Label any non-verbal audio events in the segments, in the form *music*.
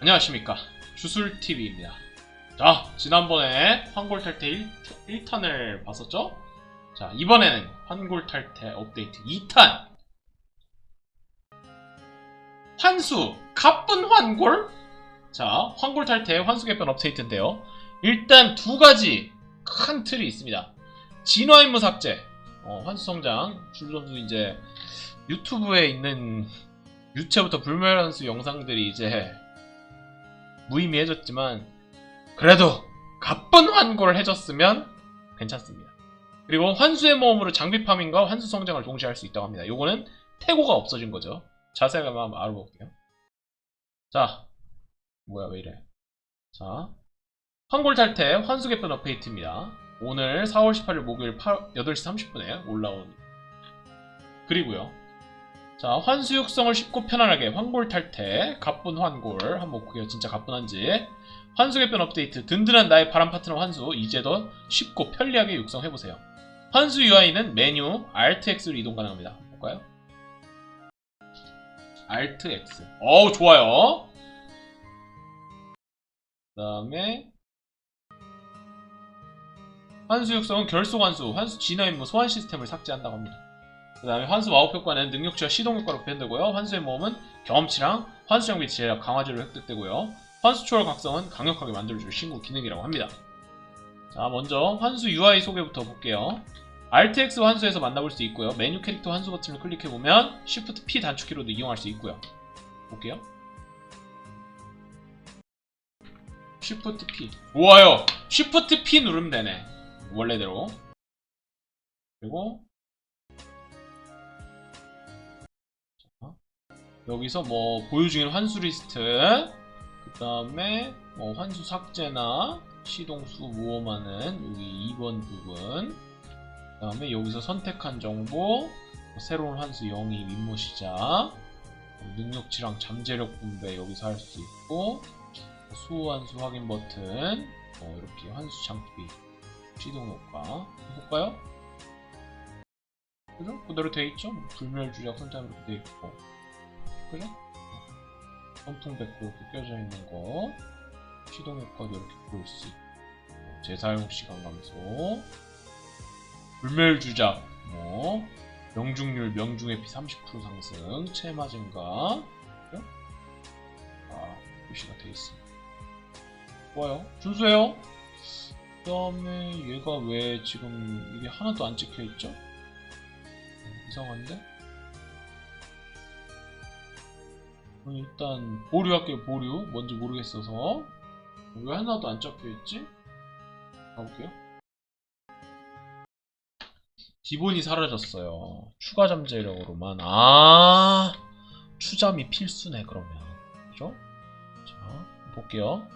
안녕하십니까. 주술TV입니다. 자 지난번에 환골탈퇴 1, 탄을 봤었죠? 자 이번에는 환골탈퇴 업데이트 2탄. 환수 가쁜 환골? 자 환골탈퇴 환수 개편 업데이트인데요. 일단 두 가지 큰 틀이 있습니다. 진화 임무 삭제. 어, 환수 성장. 줄선수 이제 유튜브에 있는 유체부터 불멸환수 영상들이 이제 무의미해졌지만 그래도 가쁜 환골을 해줬으면 괜찮습니다. 그리고 환수의 모험으로 장비 파밍과 환수 성장을 동시에 할 수 있다고 합니다. 요거는 태고가 없어진 거죠. 자세하게 한번 알아볼게요. 자, 뭐야 왜 이래? 자, 환골 탈퇴 환수 개편 업데이트입니다. 오늘 4월 18일 목요일 8, 8시 30분에 올라온 그리고요. 자, 환수 육성을 쉽고 편안하게 환골 탈퇴, 가쁜 환골 한번 볼게요. 진짜 가뿐한지. 환수 개편 업데이트, 든든한 나의 바람 파트너 환수, 이제 더 쉽고 편리하게 육성해보세요. 환수 UI는 메뉴 Alt X로 이동 가능합니다. 볼까요? Alt X. 어우, 좋아요. 그 다음에 환수 육성은 결속 환수, 환수 진화 임무 소환 시스템을 삭제한다고 합니다. 그 다음에 환수 와우 효과는 능력치와 시동 효과로 표현되고요. 환수의 모험은 경험치랑 환수 장비 제약 강화제로 획득되고요. 환수 초월 각성은 강력하게 만들어줄 신구 기능이라고 합니다. 자, 먼저 환수 UI 소개부터 볼게요. RTX 환수에서 만나볼 수 있고요. 메뉴 캐릭터 환수 버튼을 클릭해보면 Shift P 단축키로도 이용할 수 있고요. 볼게요. Shift P. 좋아요. Shift P 누르면 되네. 원래대로. 그리고 여기서 뭐 보유 중인 환수 리스트 그 다음에 뭐 환수 삭제나 시동수 모험하는 여기 2번 부분 그 다음에 여기서 선택한 정보 뭐 새로운 환수 영입 임무 시작 뭐 능력치랑 잠재력 분배 여기서 할 수 있고 수호 환수 확인 버튼 어, 이렇게 환수 장비 시동 효과 볼까요? 그죠? 그대로 돼 있죠? 뭐 불멸 주작 선택 이렇게 돼 있고 그죠? 선풍 백도 이렇게 껴져 있는 거 시동 효과도 이렇게 볼 수 있고 재사용 시간 감소 불멸 주작 뭐 명중률 명중 회피 30% 상승 체마 증가? 아 표시가 돼 있습니다 좋아요 준수해요 그 다음에 얘가 왜 지금 이게 하나도 안 찍혀 있죠? 음, 이상한데? 일단 보류 할게요 보류. 뭔지 모르겠어서. 왜 하나도 안 적혀있지? 가볼게요. 기본이 사라졌어요. 추가 잠재력으로만. 아 추잠이 필수네 그러면. 그죠? 자 볼게요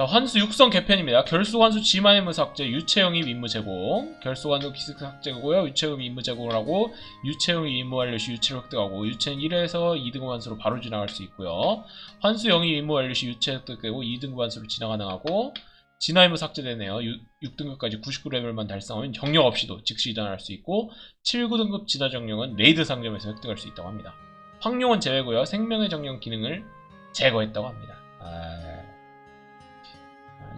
자 환수 육성 개편입니다. 결속 환수 지만 임무 삭제 유체형이 임무 제공. 결속 환수 기습 삭제고요. 유체형이 임무 제공을 하고 유체형이 임무 완료 시 유체를 획득하고 유체는 1에서 2등급 환수로 바로 지나갈 수 있고요. 환수 영이 임무 완료 시 유체 획득되고 2등급 환수로 진화 가능하고 진화 임무 삭제되네요. 6, 등급까지 99레벨만 달성하면 정력 없이도 즉시 이전할 수 있고 7, 9등급 진화 정령은 레이드 상점에서 획득할 수 있다고 합니다. 황룡은 제외고요. 생명의 정령 기능을 제거했다고 합니다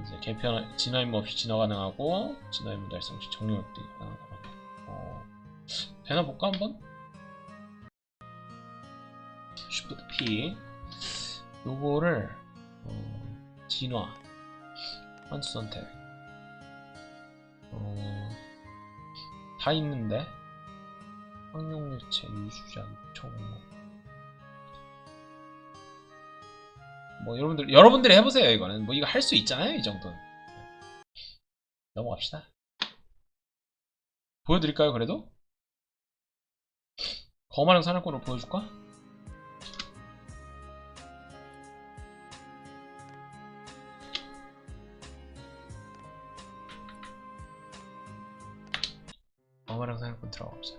이제 개편 진화 임무 없이 진화 가능하고 진화 임무 달성 시 정령 획득이 가능하다고. 어, 되나 볼까 한번? Shift P 요거를 어, 진화 환수 선택 어, 다 있는데 황룡유체 유주자 총 뭐 여러분들 여러분들이 해보세요 이거는. 뭐 이거 할 수 있잖아요 이 정도는. 넘어갑시다. 보여드릴까요 그래도? 거마랑 사냥꾼으로 보여줄까? 거마랑 사냥꾼 들어가보자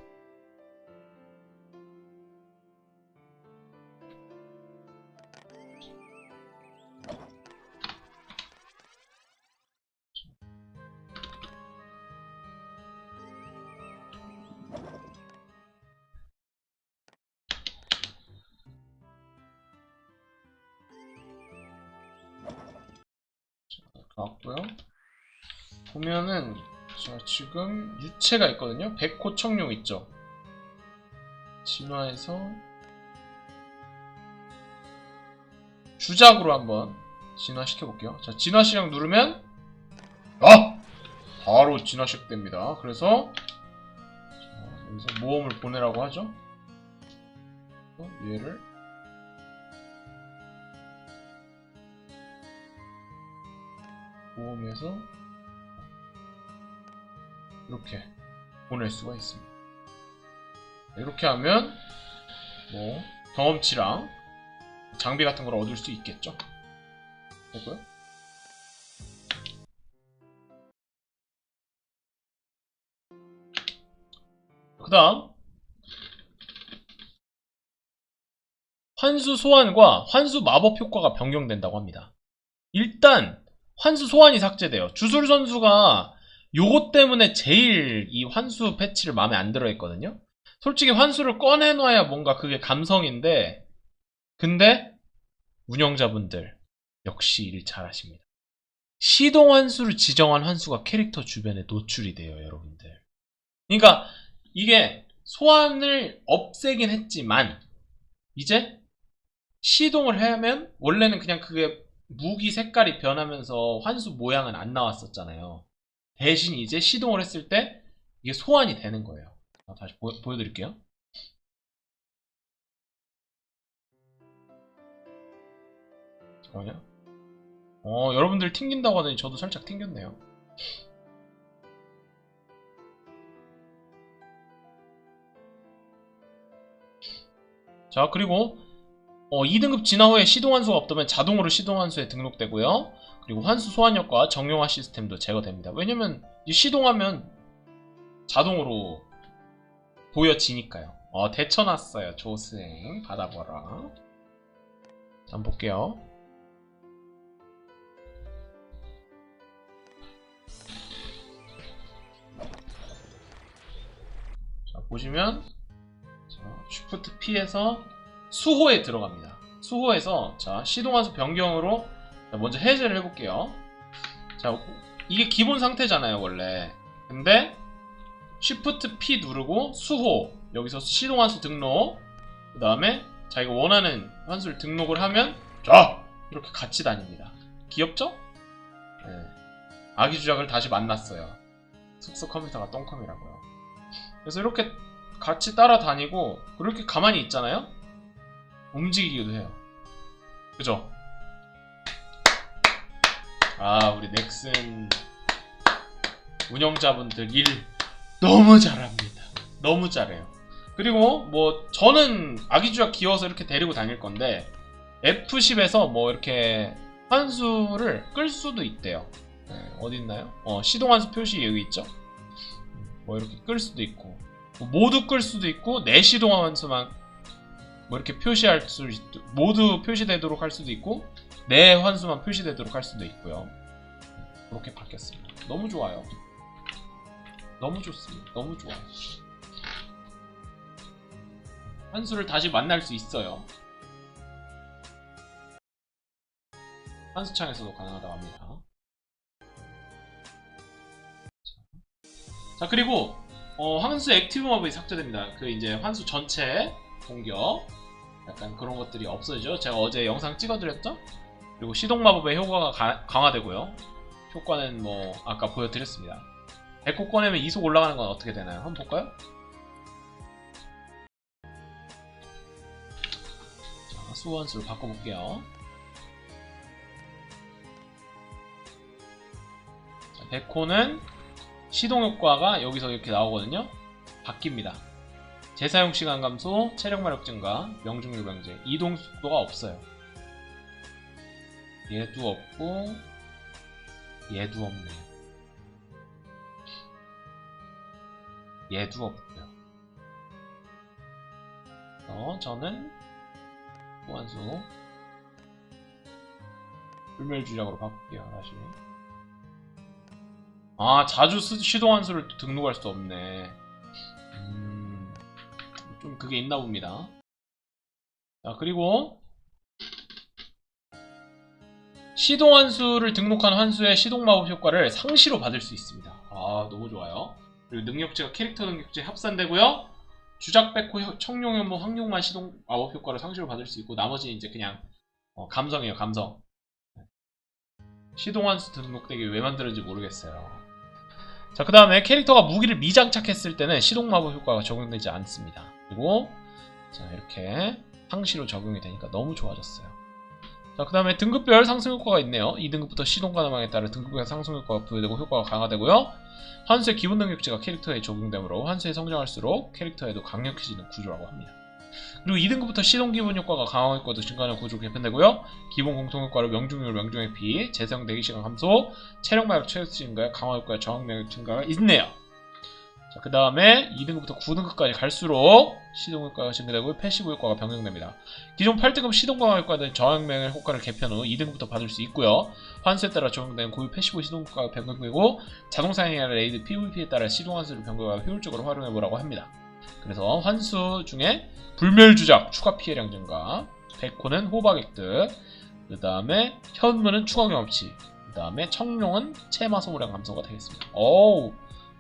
나왔고요. 보면은 자 지금 유체가 있거든요. 백호 청룡 있죠. 진화해서 주작으로 한번 진화시켜 볼게요. 자 진화 시작 누르면 아 바로 진화 시작됩니다. 그래서 자, 여기서 모험을 보내라고 하죠. 어, 얘를 모험에서 이렇게 보낼 수가 있습니다. 이렇게 하면 뭐 경험치랑 장비 같은 걸 얻을 수 있겠죠. 됐고요. 그 다음 환수 소환과 환수 마법 효과가 변경된다고 합니다. 일단 환수 소환이 삭제돼요. 주술 선수가 요것 때문에 제일 이 환수 패치를 마음에 안 들어 했거든요. 솔직히 환수를 꺼내놔야 뭔가 그게 감성인데 근데 운영자분들 역시 일 잘하십니다. 시동 환수를 지정한 환수가 캐릭터 주변에 노출이 돼요, 여러분들. 그러니까 이게 소환을 없애긴 했지만 이제 시동을 하면 원래는 그냥 그게 무기 색깔이 변하면서 환수 모양은 안 나왔었잖아요. 대신 이제 시동을 했을 때 이게 소환이 되는 거예요. 아, 다시 보, 보여드릴게요. 잠깐만요. 어, 여러분들 튕긴다고 하더니 저도 살짝 튕겼네요. 자, 그리고 어, 2등급 진화 후에 시동 환수가 없다면 자동으로 시동 환수에 등록되고요. 그리고 환수 소환 효과 정형화 시스템도 제거됩니다. 왜냐면 이 시동하면 자동으로 보여지니까요. 어, 대처놨어요. 조스행 받아보라. 자, 한번 볼게요. 자, 보시면 자, 쉬프트 P에서 수호에 들어갑니다. 수호에서 자 시동환수 변경으로 자, 먼저 해제를 해볼게요. 자 이게 기본 상태잖아요 원래. 근데 Shift P 누르고 수호 여기서 시동환수 등록 그 다음에 자기가 원하는 환수를 등록을 하면 자 이렇게 같이 다닙니다. 귀엽죠? 네. 아기 주작을 다시 만났어요. 숙소 컴퓨터가 똥컴이라고요. 그래서 이렇게 같이 따라다니고 그렇게 가만히 있잖아요? 움직이기도 해요. 그죠? 아, 우리 넥슨 운영자분들 일 너무 잘합니다. 너무 잘해요. 그리고 뭐 저는 아기주작 귀여워서 이렇게 데리고 다닐 건데 F10에서 뭐 이렇게 환수를 끌 수도 있대요. 네, 어디 있나요? 어, 시동 환수 표시 여기 있죠? 뭐 이렇게 끌 수도 있고 뭐 모두 끌 수도 있고 내시동 환수만 뭐 이렇게 표시할 수 있, 모두 표시되도록 할 수도 있고 내 환수만 표시되도록 할 수도 있고요. 그렇게 바뀌었습니다. 너무 좋아요. 너무 좋습니다. 너무 좋아요. 환수를 다시 만날 수 있어요. 환수창에서도 가능하다고 합니다. 자 그리고 어, 환수 액티브 마법이 삭제됩니다. 그 이제 환수 전체 공격 약간 그런 것들이 없어지죠. 제가 어제 영상 찍어드렸죠? 그리고 시동 마법의 효과가 가- 강화되고요. 효과는 뭐 아까 보여드렸습니다. 에코 꺼내면 이속 올라가는 건 어떻게 되나요? 한번 볼까요? 자, 수원수를 바꿔볼게요. 자, 백호는 시동 효과가 여기서 이렇게 나오거든요. 바뀝니다. 재사용 시간 감소, 체력 마력 증가, 명중률 방제, 이동 속도가 없어요. 얘도 없고 얘도 없네요. 얘도 없고요. 어, 저는 보안수 불멸주작으로 바꿀게요. 다시. 아, 자주 쓰, 시도한 수를 등록할 수 없네. 음, 좀 그게 있나 봅니다. 자, 그리고 시동 환수를 등록한 환수의 시동 마법 효과를 상시로 받을 수 있습니다. 아 너무 좋아요. 그리고 능력치가 캐릭터 능력치에 합산되고요. 주작 백호 혀- 청룡 현무 황룡만 시동 마법 효과를 상시로 받을 수 있고 나머지는 이제 그냥 어, 감성이에요 감성. 시동 환수 등록되기 왜 만들었는지 모르겠어요. 자, 그 다음에 캐릭터가 무기를 미장착했을 때는 시동 마법 효과가 적용되지 않습니다. 그리고 자, 이렇게 상시로 적용이 되니까 너무 좋아졌어요. 자, 그 다음에 등급별 상승 효과가 있네요. 2등급부터 시동 가능함에 따라 등급별 상승 효과가 부여되고 효과가 강화되고요. 환수의 기본 능력치가 캐릭터에 적용되므로 환수에 성장할수록 캐릭터에도 강력해지는 구조라고 합니다. 그리고 2등급부터 시동 기본 효과가 강화 효과도 증가하는 구조로 개편되고요. 기본 공통 효과로 명중률, 명중의 피, 재생 대기 시간 감소, 체력 마력 체력 증가, 강화 효과, 저항 력 증가가 있네요. 자, 그 다음에 2등급부터 9등급까지 갈수록 시동 효과가 증가되고 패시브 효과가 변경됩니다. 기존 8등급 시동 강화 효과는 저항명의 효과를 개편 후 2등급부터 받을 수 있고요. 환수에 따라 적용되는 고유 패시브 시동 효과가 변경되고 자동 사용이 아니라 레이드 PVP에 따라 시동 환수를 변경하고 효율적으로 활용해 보라고 합니다. 그래서 환수 중에 불멸주작 추가 피해량 증가, 백호는 호박 획득, 그 다음에 현무는 추가 경험치, 그 다음에 청룡은 체마 소모량 감소가 되겠습니다. 어우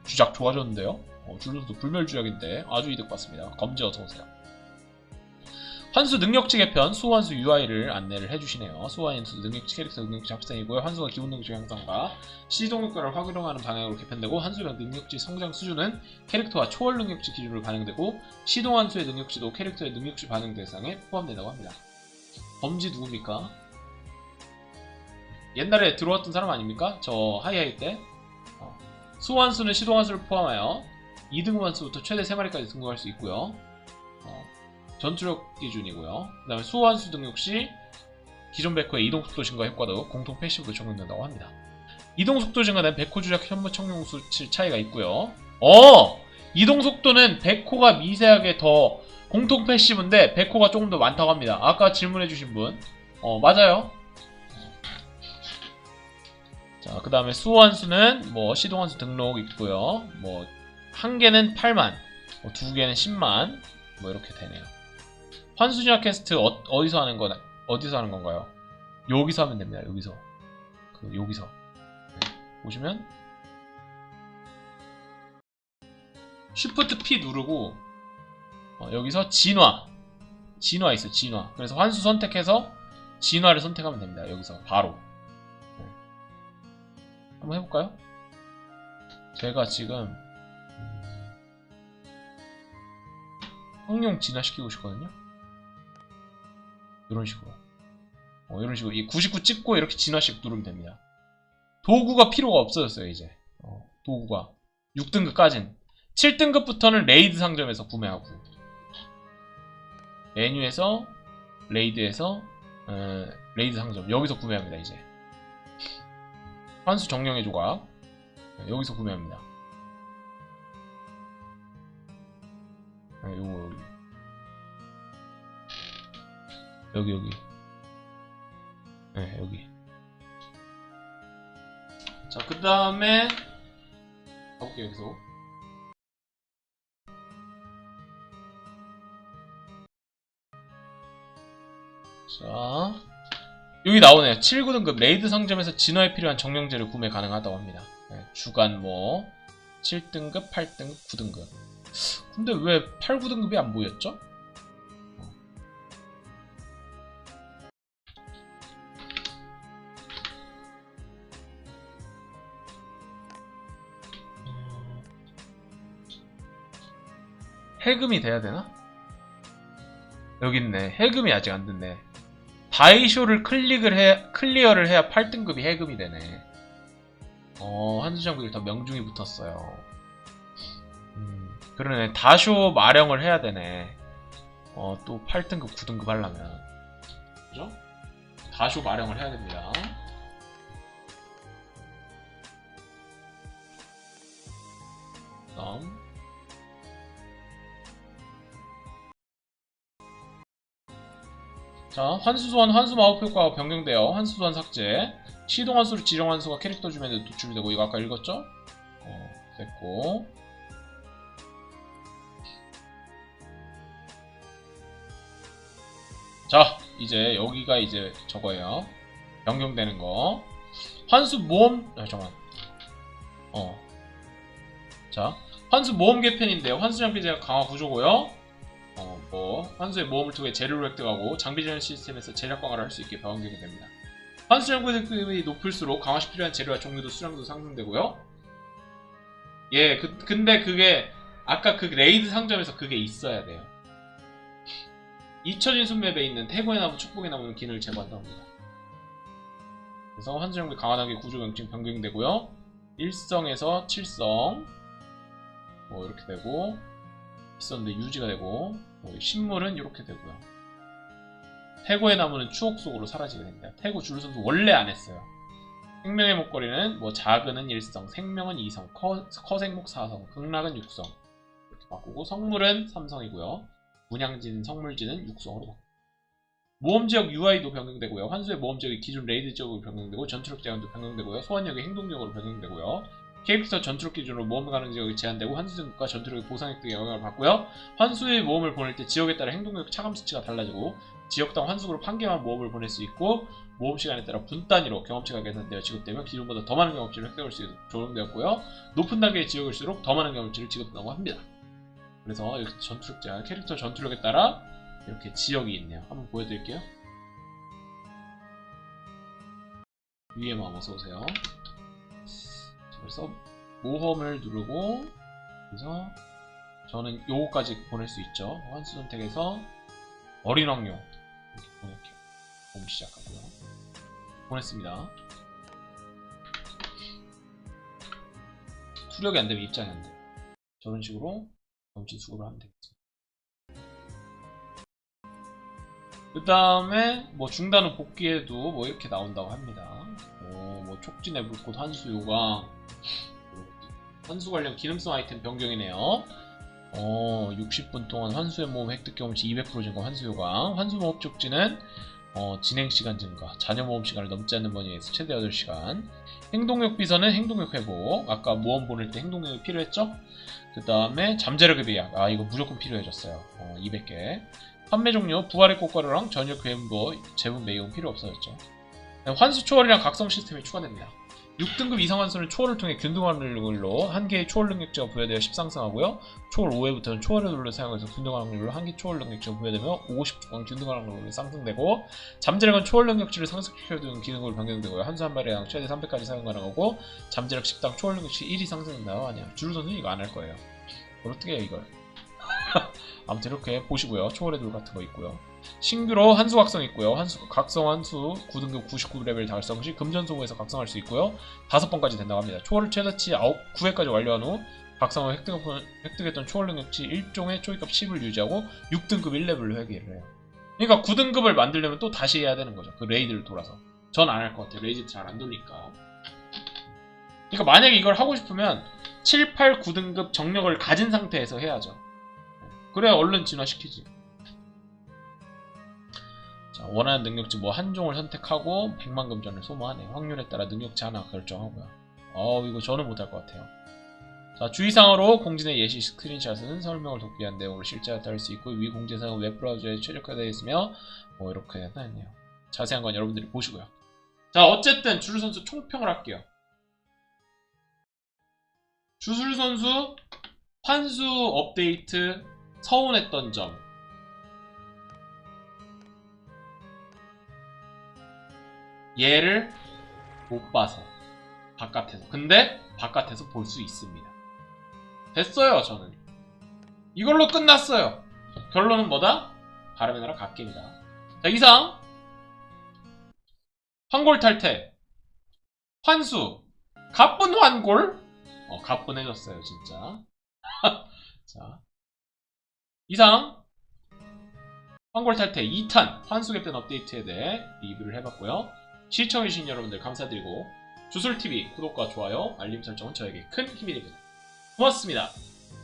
주작 좋아졌는데요. 어, 줄로도 불멸 주작인데 아주 이득 받습니다. 검지 어서오세요. 환수 능력치 개편, 수환수 UI를 안내를 해주시네요. 수환수 능력치 캐릭터 능력치 합성이고요. 환수가 기본 능력치 향상과 시동 효과를 활용하는 방향으로 개편되고 환수량 능력치 성장 수준은 캐릭터와 초월 능력치 기준으로 반영되고 시동 환수의 능력치도 캐릭터의 능력치 반영 대상에 포함된다고 합니다. 범지 누굽니까? 옛날에 들어왔던 사람 아닙니까? 저 하이하이 때 어. 수환수는 시동 환수를 포함하여 2등 환수부터 최대 3마리까지 등록할 수 있고요. 어, 전투력 기준이고요. 그 다음에 수환수 등록 시 기존 백호의 이동 속도 증가 효과도 공통 패시브로 적용된다고 합니다. 이동 속도 증가는 백호 주작 현무 청룡 수치 차이가 있고요. 어! 이동 속도는 백호가 미세하게 더 공통 패시브인데 백호가 조금 더 많다고 합니다. 아까 질문해주신 분. 어, 맞아요. 자, 그 다음에 수원수는 뭐 시동원수 등록 있고요. 뭐 한 개는 8만, 뭐 두 개는 10만, 뭐 이렇게 되네요. 환수지화 캐스트 어, 디서 하는 거 어디서 하는 건가요? 여기서 하면 됩니다. 여기서 그 여기서 네. 보시면 Shift P 누르고 어, 여기서 진화 진화 있어 진화 그래서 환수 선택해서 진화를 선택하면 됩니다. 여기서 바로 네. 한번 해볼까요? 제가 지금 황룡 진화시키고 싶거든요. 이런 식으로. 어, 이런 식으로 이 99 찍고 이렇게 진화식 누르면 됩니다. 도구가 필요가 없어졌어요 이제. 어, 도구가 6등급까진 7등급부터는 레이드 상점에서 구매하고 메뉴에서 레이드에서 어, 레이드 상점 여기서 구매합니다 이제. 환수 정령의 조각. 네, 여기서 구매합니다. 네, 요거 여기. 여기 여기. 네 여기. 자그 다음에 가볼게요 계속 자 여기 나오네요 7, 9등급 레이드 상점에서 진화에 필요한 정령제를 구매 가능하다고 합니다 네, 주간 뭐 7등급, 8등급, 9등급 근데 왜 8, 9등급이 안 보였죠? 해금이 돼야 되나? 여기 있네. 해금이 아직 안 됐네. 다이쇼를 클릭을 해, 클리어를 해야 8등급이 해금이 되네. 어, 한수장군이 더 명중이 붙었어요. 음, 그러네. 다쇼 마령을 해야 되네. 어, 또 8등급, 9등급 하려면. 그죠? 다쇼 마령을 해야 됩니다. 다음. 자, 환수소환 환수 마법 효과가 변경되어 환수소환 삭제. 시동 환수를 지정 환수가 캐릭터 주변에 노출이 되고 이거 아까 읽었죠? 어, 됐고. 자, 이제 여기가 이제 저거예요. 변경되는 거. 환수 모험 아 잠깐. 어. 자, 환수 모험 개편인데요. 환수 장비 제약 강화 구조고요. 어, 뭐 환수의 모험을 통해 재료를 획득하고 장비 제한 시스템에서 재력 강화를 할 수 있게 변경이 됩니다. 환수 장비 등급이 높을수록 강화시 필요한 재료와 종류도 수량도 상승되고요. 예, 그, 근데 그게 아까 그 레이드 상점에서 그게 있어야 돼요. 잊혀진 숲맵에 있는 태고의 나무, 축복의 나무는 기능을 제거한다고 합니다. 그래서 환수 장비 강화 단계 구조 명칭 변경되고요. 1성에서 7성 뭐 이렇게 되고 있었는데 유지가 되고 뭐 식물은 이렇게 되고요. 태고의 나무는 추억 속으로 사라지게 됩니다. 태고 줄선수 원래 안 했어요. 생명의 목걸이는 뭐 작은은 1성, 생명은 2성, 커, 커생목 4성, 극락은 6성 이렇게 바꾸고 성물은 3성이고요. 문양진, 6성으로 바꾸고 모험지역 UI도 변경되고요. 환수의 모험지역이 기존 레이드 지역으로 변경되고 전투력 제한도 변경되고요. 소환력이 행동력으로 변경되고요. 캐릭터 전투력 기준으로 모험 가능 지역이 제한되고 환수 등급과 전투력의 보상 획득에 영향을 받고요. 환수의 모험을 보낼 때 지역에 따라 행동력 차감 수치가 달라지고 지역당 환수그룹 한 개만 모험을 보낼 수 있고 모험 시간에 따라 분 단위로 경험치가 계산되어 지급되면 기존보다 더 많은 경험치를 획득할 수 있도록 조정되었고요. 높은 단계의 지역일수록 더 많은 경험치를 지급한다고 합니다. 그래서 이렇게 전투력 제한, 캐릭터 전투력에 따라 이렇게 지역이 있네요. 한번 보여드릴게요. 위에만 어서오세요. 그래서 모험을 누르고 그래서 저는 요거까지 보낼 수 있죠. 환수 선택에서 어린 왕용 이렇게 보낼게요. 모험 시작하고요. 보냈습니다. 수력이 안 되면 입장이 안 돼요. 저런 식으로 경치 수급을 하면 되겠습니다. 그 다음에 뭐 중단후 복귀에도 뭐 이렇게 나온다고 합니다. 어, 뭐 촉진의 불꽃 환수 요강 환수 관련 기능성 아이템 변경이네요. 어, 60분 동안 환수의 모험 획득 경험치 200% 증가 환수 요강 환수 모험 촉진은 어, 진행 시간 증가 잔여 모험 시간을 넘지 않는 번위에서 최대 8시간 행동력 비서는 행동력 회복 아까 모험 보낼 때 행동력이 필요했죠? 그 다음에 잠재력의 비약 아 이거 무조건 필요해졌어요 어, 200개 판매 종료 부활의 꽃가루랑 전력 괴음도 제분 매용 필요 없어졌죠. 환수 초월이랑 각성 시스템이 추가됩니다. 6등급 이상 환수는 초월을 통해 균등확률로 한 개의 초월 능력치가 부여되어 10상승하고요. 초월 5회부터는 초월의 룰을 사용해서 균등확률로 한 개 초월 능력치가 부여되며 50주간 균등확률로 상승되고 잠재력은 초월 능력치를 상승시켜주는 기능으로 변경되고요. 한수 한 마리당 최대 300까지 사용 가능하고 잠재력 10당 초월 능력치 1이 상승된다고 하네요. 주루 선수는 이거 안 할 거예요. 어떻게 해요 이걸? *laughs* 아무튼 이렇게 보시고요. 초월의 돌 같은 거 있고요. 신규로 한수 각성 있고요. 한수 각성 한수 9등급 99레벨 달성 시 금전소모에서 각성할 수 있고요. 5번까지 된다고 합니다. 초월을 최다치 9회까지 완료한 후 각성을 획득, 획득 했던 초월 능력치 1종의 초기값 10을 유지하고 6등급 1레벨로 회귀를 해요. 그러니까 9등급을 만들려면 또 다시 해야 되는 거죠. 그 레이드를 돌아서. 전 안 할 것 같아요. 레이드 잘 안 돌리니까. 그러니까 만약에 이걸 하고 싶으면 7, 8, 9등급 정력을 가진 상태에서 해야죠. 그래야 얼른 진화시키지. 자, 원하는 능력치 뭐 한 종을 선택하고 100만 금전을 소모하네. 확률에 따라 능력치 하나 결정하고요. 어, 이거 저는 못할 것 같아요. 자, 주의사항으로 공진의 예시 스크린샷은 설명을 돕기 위한 내용을 실제와 다를 수 있고 위 공지사항은 웹브라우저에 최적화되어 있으며 뭐 이렇게 해놨네요. 자세한 건 여러분들이 보시고요. 자, 어쨌든 주술 선수 총평을 할게요. 주술 선수 환수 업데이트 서운했던 점 얘를 못 봐서 바깥에서. 근데 바깥에서 볼 수 있습니다. 됐어요 저는. 이걸로 끝났어요. 결론은 뭐다? 바람의 나라 갓겜이다. 자 이상. 환골 탈퇴. 환수. 가쁜 환골? 어 가뿐해졌어요 진짜. *laughs* 자. 이상. 황골 탈퇴 2탄 환수 개편 업데이트에 대해 리뷰를 해봤고요. 시청해주신 여러분들 감사드리고 주술TV 구독과 좋아요, 알림 설정은 저에게 큰 힘이 됩니다. 고맙습니다.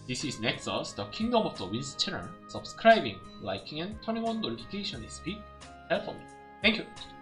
This is Nexus, the Kingdom of the Winds channel. Subscribing, liking and turning on notification is big help for me. Thank you.